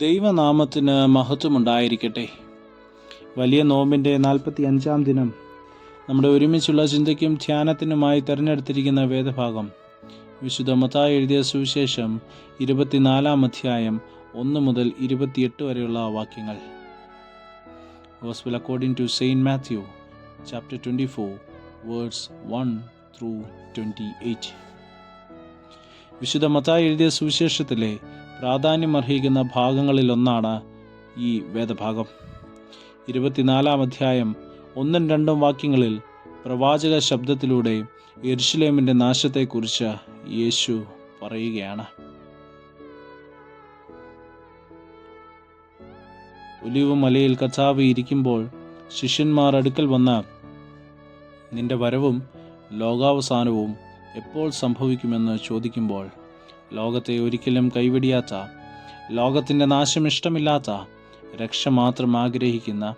ദൈവനാമത്തിന് മഹത്വമുണ്ടായിരിക്കട്ടെ. വലിയ നോമ്പിന്റെ നാൽപ്പത്തി അഞ്ചാം ദിനം നമ്മുടെ ഒരുമിച്ചുള്ള ചിന്തയ്ക്കും ധ്യാനത്തിനുമായി തിരഞ്ഞെടുത്തിരിക്കുന്ന വേദഭാഗം. വിശുദ്ധ മത്തായി എഴുതിയ സുവിശേഷം ഇരുപത്തിനാലാം അധ്യായം ഒന്ന് മുതൽ ഇരുപത്തിയെട്ട് വരെയുള്ള വാക്യങ്ങൾ. Gospel according to saint Matthew chapter twenty four words one through twenty eight വിശുദ്ധ മത്തായി എഴുതിയ സുവിശേഷത്തിലെ പ്രാധാന്യമർഹിക്കുന്ന ഭാഗങ്ങളിലൊന്നാണ് ഈ വേദഭാഗം. ഇരുപത്തിനാലാം അധ്യായം ഒന്നും രണ്ടും വാക്യങ്ങളിൽ പ്രവാചക ശബ്ദത്തിലൂടെ യെരുഷലേമിന്റെ നാശത്തെക്കുറിച്ച് യേശു പറയുകയാണ്. ഒലിവ് മലയിൽ കച്ചാവ് ഇരിക്കുമ്പോൾ ശിഷ്യന്മാർ അടുക്കൽ വന്ന നിന്റെ വരവും ലോകാവസാനവും എപ്പോൾ സംഭവിക്കുമെന്ന് ചോദിക്കുമ്പോൾ ലോകത്തെ ഒരിക്കലും കൈവെടിയാത്ത ലോകത്തിന്റെ നാശം ഇഷ്ടമില്ലാത്ത രക്ഷ മാത്രം ആഗ്രഹിക്കുന്ന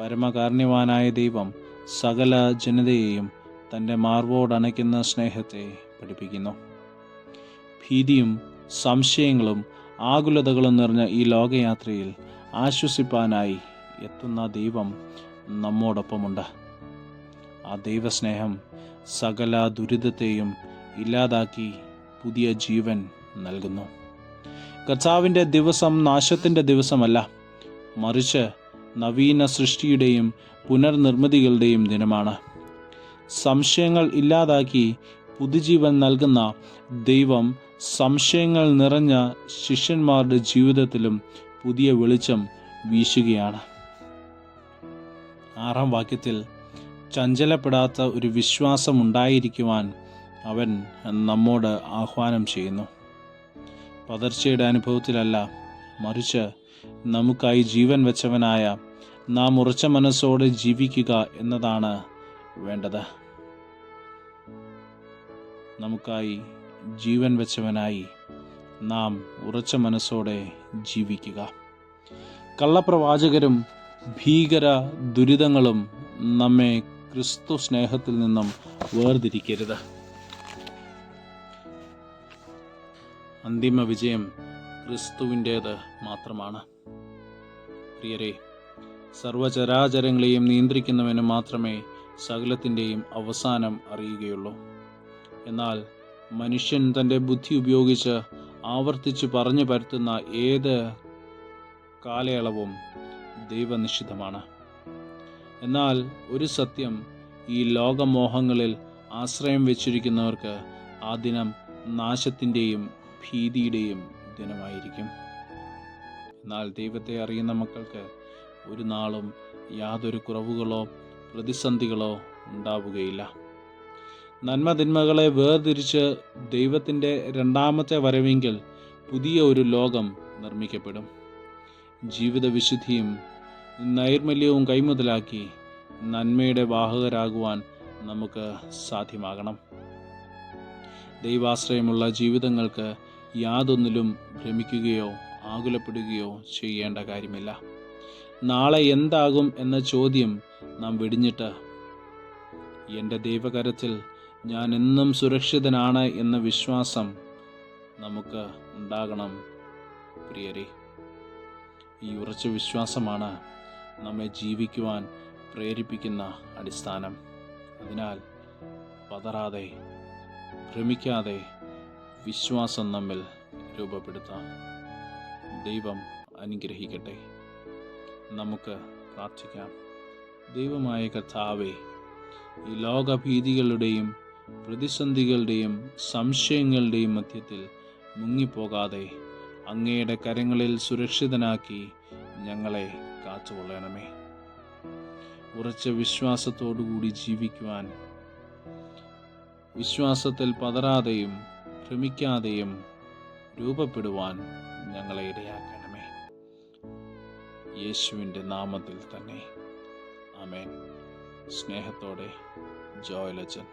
പരമകാരുണ്യവാനായ ദൈവം സകല ജനതയെയും തന്റെ മാർവോടണയ്ക്കുന്ന സ്നേഹത്തെ പഠിപ്പിക്കുന്നു. ഭീതിയും സംശയങ്ങളും ആകുലതകളും നിറഞ്ഞ ഈ ലോകയാത്രയിൽ ആശ്വസിപ്പാനായി എത്തുന്ന ദൈവം നമ്മോടൊപ്പമുണ്ട്. ആ ദൈവസ്നേഹം സകല ദുരിതത്തെയും ഇല്ലാതാക്കി പുതിയ ജീവൻ നൽകുന്നു. കർത്താവിന്റെ ദിവസം നാശത്തിന്റെ ദിവസമല്ല. മറിച്ച് നവീന സൃഷ്ടിയുടെയും പുനർനിർമ്മിതികളുടെയും ദിനമാണ്. സംശയങ്ങൾ ഇല്ലാതാക്കി പുതുജീവൻ നൽകുന്ന ദൈവം സംശയങ്ങൾ നിറഞ്ഞ ശിഷ്യന്മാരുടെ ജീവിതത്തിലും പുതിയ വെളിച്ചം വീശുകയാണ്. ആറാം വാക്യത്തിൽ ചഞ്ചലപ്പെടാത്ത ഒരു വിശ്വാസം ഉണ്ടായിരിക്കുവാൻ അവൻ നമ്മോട് ആഹ്വാനം ചെയ്യുന്നു. പതർച്ചയുടെ അനുഭവത്തിലല്ല മറിച്ച് നമുക്കായി ജീവൻ വെച്ചവനായ നാം ഉറച്ച മനസ്സോടെ ജീവിക്കുക എന്നതാണ് വേണ്ടത്. നമുക്കായി ജീവൻ വെച്ചവനായി നാം ഉറച്ച മനസ്സോടെ ജീവിക്കുക. കള്ളപ്രവാചകരും ഭീകര ദുരിതങ്ങളും നമ്മെ ക്രിസ്തു സ്നേഹത്തിൽ നിന്നും വേർതിരിക്കരുത്. അന്തിമ വിജയം ക്രിസ്തുവിന്റേത് മാത്രമാണ്. പ്രിയരെ സർവചരാചരങ്ങളെയും നിയന്ത്രിക്കുന്നവന് മാത്രമേ സകലത്തിന്റെയും അവസാനം അറിയുകയുള്ളൂ. എന്നാൽ മനുഷ്യൻ തന്റെ ബുദ്ധി ഉപയോഗിച്ച് ആവർത്തിച്ച് പറഞ്ഞു പരത്തുന്ന ഏത് കാലയളവും ദൈവനിഷിദ്ധമാണ്. എന്നാൽ ഒരു സത്യം ഈ ലോകമോഹങ്ങളിൽ ആശ്രയം വെച്ചിരിക്കുന്നവർക്ക് ആ ദിനം നാശത്തിന്റെയും ഭീതിയുടെയും ദിനമായിരിക്കും. എന്നാൽ ദൈവത്തെ അറിയുന്ന മക്കൾക്ക് ഒരു നാളും യാതൊരു കുറവുകളോ പ്രതിസന്ധികളോ ഉണ്ടാവുകയില്ല. നന്മതിന്മകളെ വേർതിരിച്ച് ദൈവത്തിന്റെ രണ്ടാമത്തെ വരവെങ്കിൽ പുതിയ ഒരു ലോകം നിർമ്മിക്കപ്പെടും. ജീവിത വിശുദ്ധിയും നൈർമല്യവും കൈമുതലാക്കി നന്മയുടെ വാഹകരാകുവാൻ നമുക്ക് സാധ്യമാകണം. ദൈവാശ്രയമുള്ള ജീവിതങ്ങൾക്ക് യാതൊന്നിലും ഭ്രമിക്കുകയോ ആകുലപ്പെടുകയോ ചെയ്യേണ്ട കാര്യമില്ല. നാളെ എന്താകും എന്ന ചോദ്യം നാം വെടിഞ്ഞിട്ട് എന്റെ ദൈവകരത്തിൽ ഞാൻ എന്നും സുരക്ഷിതനാണ് എന്ന വിശ്വാസം നമുക്ക് ഉണ്ടാകണം പ്രിയരെ. ഈ ഉറച്ച വിശ്വാസമാണ് നമ്മെ ജീവിക്കുവാൻ പ്രേരിപ്പിക്കുന്ന അടിസ്ഥാനം. അതിനാൽ പതറാതെ ഭ്രമിക്കാതെ വിശ്വാസം നമ്മിൽ രൂപപ്പെടുത്താം. ദൈവം അനുഗ്രഹിക്കട്ടെ. നമുക്ക് പ്രാർത്ഥിക്കാം. ദൈവമായ കഥാവെ ഈ ലോകഭീതികളുടെയും പ്രതിസന്ധികളുടെയും സംശയങ്ങളുടെയും മധ്യത്തിൽ മുങ്ങിപ്പോകാതെ അങ്ങയുടെ കരങ്ങളിൽ സുരക്ഷിതനാക്കി ഞങ്ങളെ കാത്തുകൊള്ളണമേ. ഉറച്ച വിശ്വാസത്തോടുകൂടി ജീവിക്കുവാൻ വിശ്വാസത്തിൽ പതറാതെയും ഭ്രമിക്കാതെയും രൂപപ്പെടുവാൻ ഞങ്ങളെ ഇടയാക്കണമേ. യേശുവിന്റെ നാമത്തിൽ തന്നെ. ആമേൻ. സ്നേഹത്തോടെ ജോയലച്ചൻ.